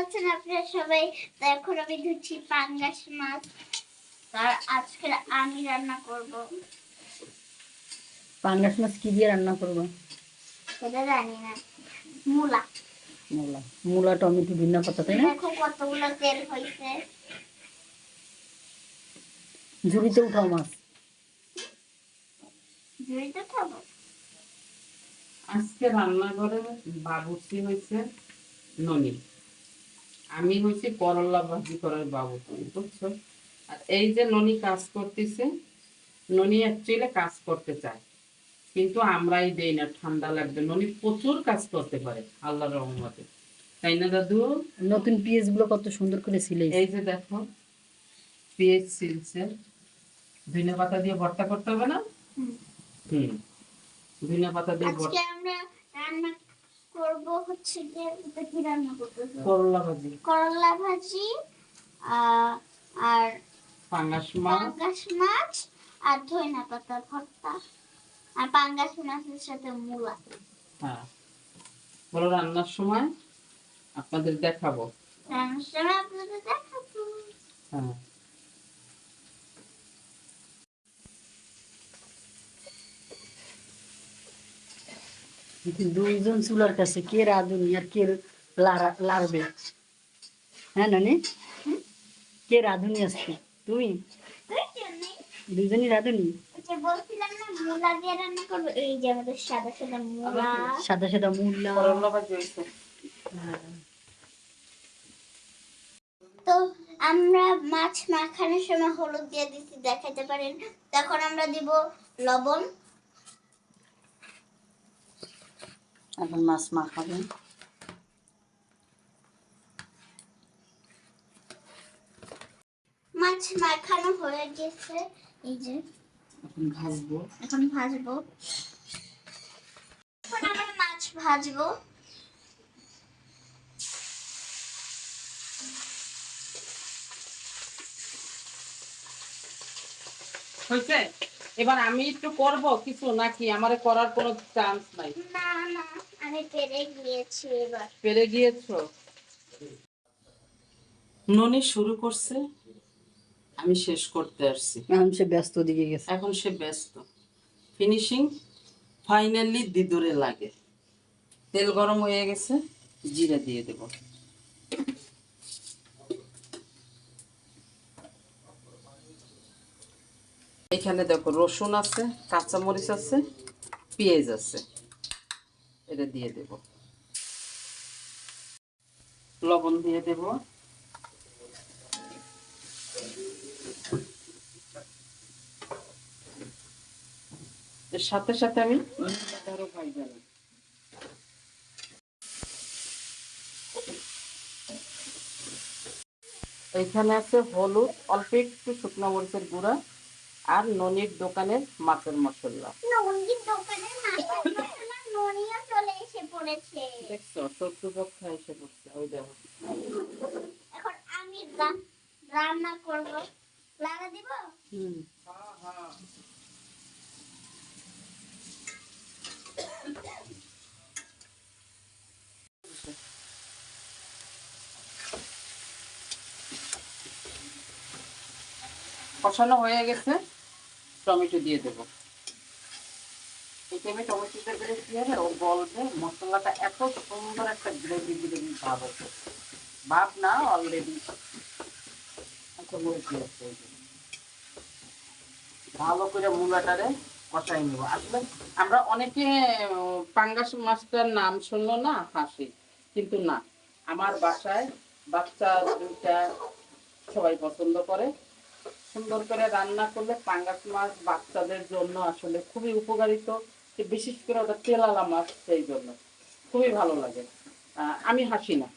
আছেন আপনারা সবাই? তো এখন আমি ধুচ্ছি পাঙ্গাস মাছ। আর আজকে আমি রান্না করব। পাঙ্গাস মাছ কি দিয়ে রান্না করব? সেটা জানি না। মূলা। মূলা। মূলা টমেটো ধনিয়া পাতা তাই না? দেখো কতগুলো তেল হয়েছে। ঝুড়িতে উঠাও মাছ। ঝুড়িতে খাব আজকে রান্নাঘরে বাবুর্চি হয়েছে ননি। আমি হয়েছি করলা ভাজি করার বাবুর্চি বুঝছ? আর এই যে ননি কাজ করতেছে ননি অ্যাকচুয়ালি কাজ করতে চায় কিন্তু আমরাই দেই না ঠান্ডা লাগবে। ননি প্রচুর কাজ করতে পারে আল্লাহর রহমতে। তাই না দাদু? নতুন পিএসগুলো কত সুন্দর করে সিলাই এই যে দেখো পেঁয়াজ সিলছে। ধনে পাতা দিয়ে ভর্তা করতে হবে না? হুম। ধনে পাতা দিয়ে আজকে ভর্তা আমরা রান্না করব হচ্ছে কি রান্না করলা ভাজি। করলা ভাজি আর পাঙ্গাস মাছ। পাঙ্গাস মাছ আর ধইনা পাতা ভর্তা। আর পাঙ্গাস মাছের সাথে মূলা হ্যাঁ। বলো রান্নার সময় আপনাদের দেখাবো। রান্নার সময় আপনাদের দেখাবো। হ্যাঁ। দুইজন চুলার কাছে কে রাঁধুনি আর কে লাড়বে হ্যাঁ নানি? কে রাঁধুনি আজকে? তুমি? প্রয়োজন নেই। রাঁধুনি আমাদের সাদা সাদা মূলা। তো আমরা মাছ মাখানোর সময় হলুদ দিয়ে দিচ্ছি দেখাতে পারেন। তখন আমরা দিব লবণ। এখন মাছ মাখাবে। মাছ মাখানো হয়ে গেছে এই যে। এখন ভাজবো। এখন ভাজবো। এখন আমরা মাছ ভাজবো। হয়েছে? এবার আমি একটু করব কিছু নাকি? আমারে করার কোনো চান্স নাই। না না আমি পেরে গিয়েছি এবার। পেরে গিয়েছো? ননি শুরু করছে। আমি শেষ করতে আসছি। এখন সে ব্যস্ত দিকে গেছে। এখন সে ব্যস্ত। ফিনিশিং ফাইনালি দিদুরে লাগে। তেল গরম হয়ে গেছে জিরা দিয়ে দেব। এখানে দেখো রসুন আছে, কাঁচামরিচ আছে, পেঁয়াজ আছে। এটা দিয়ে দেব। লবণ দিয়ে দেব। এর সাথে সাথে আমি আরও ভাই যাবে এখানে আছে হলুদ, অল্প একটু শুকনো মরিচের গুঁড়া। আর ননির দোকানের মাছের মশলা। ননিও এসে পড়েছে। দেখছ শত্রুপক্ষ এসে পড়ছে ওই দেখো। এখন আমি রান্না করব। লাগা দিব? হুম। কষানো হয়ে গেছে। টমেটো দিয়ে দেব। টাইমে টমেটোটা দিলে কি হবে ও গলবে মশলাটা এত সুন্দর একটা গ্রেভি গ্রেভি ভাব আছে। ভাব না অলরেডি ভালো করে মূলাটারে কষাই নেব। আসলে আমরা অনেকে, পাঙ্গাস মাছটার নাম শুনলো না, হাসি, কিন্তু না। আমার বাসায় বাচ্চা দুইটা সবাই পছন্দ করে। সুন্দর করে রান্না করলে পাঙ্গাস মাছ বাচ্চাদের জন্য আসলে খুবই উপকারিত বিশেষ করে ওটা তেলালা মাছ সেই জন্য। খুবই ভালো লাগে। আমি হাসি না।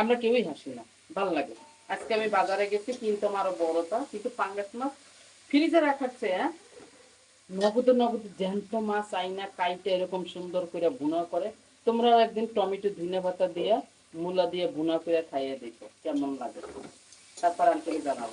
আমরা কেউই হাসি না। ভালো লাগে। আজকে আমি বাজারে গেছি কিনতাম আরও বড়টা কিন্তু পাঙ্গাস মাছ ফ্রিজে রাখার চেয়ে হ্যাঁ, নগদ নগদ জ্যান্ত মাছ আইনা কাইটে এরকম সুন্দর করে বুনা করে। তোমরা একদিন টমেটো ধনে পাতা দিয়ে মূলা দিয়ে বুনা করে খাইয়ে দেখো কেমন লাগে। তারপর আন্টিকে জানাব।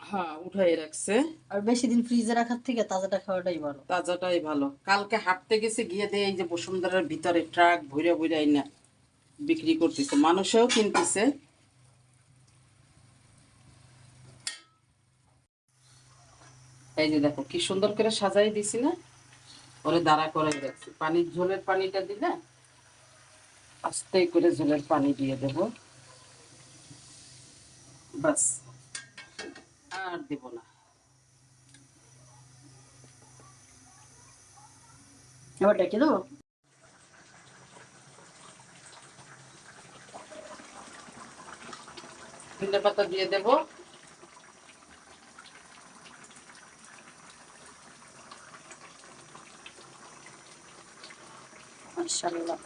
হ্যাঁ উঠাই রাখছে। আর বেশি দিন ফ্রিজে রাখার থেকে তাজাটা খাওয়াটাই ভালো। তাজাটাই ভালো। কালকে হাঁটতে গেছে গিয়ে দিয়ে এই যে বসুন্ধরার ভিতরে ট্রাক ভইরা ভইরা না বিক্রি করতেছে। মানুষেও কিনতেছে। এই যে দেখো কি সুন্দর করে সাজাই দিছি না? ওরে দাঁড়া করে রাখছি। পানির ঝোলের পানিটা দিলে আস্তে করে ঝোলের পানি দিয়ে দেব। বাস। আর দেব না। এবার ডেকে দেবো? ধনে পাতা দিয়ে দেব। মাশাআল্লাহ।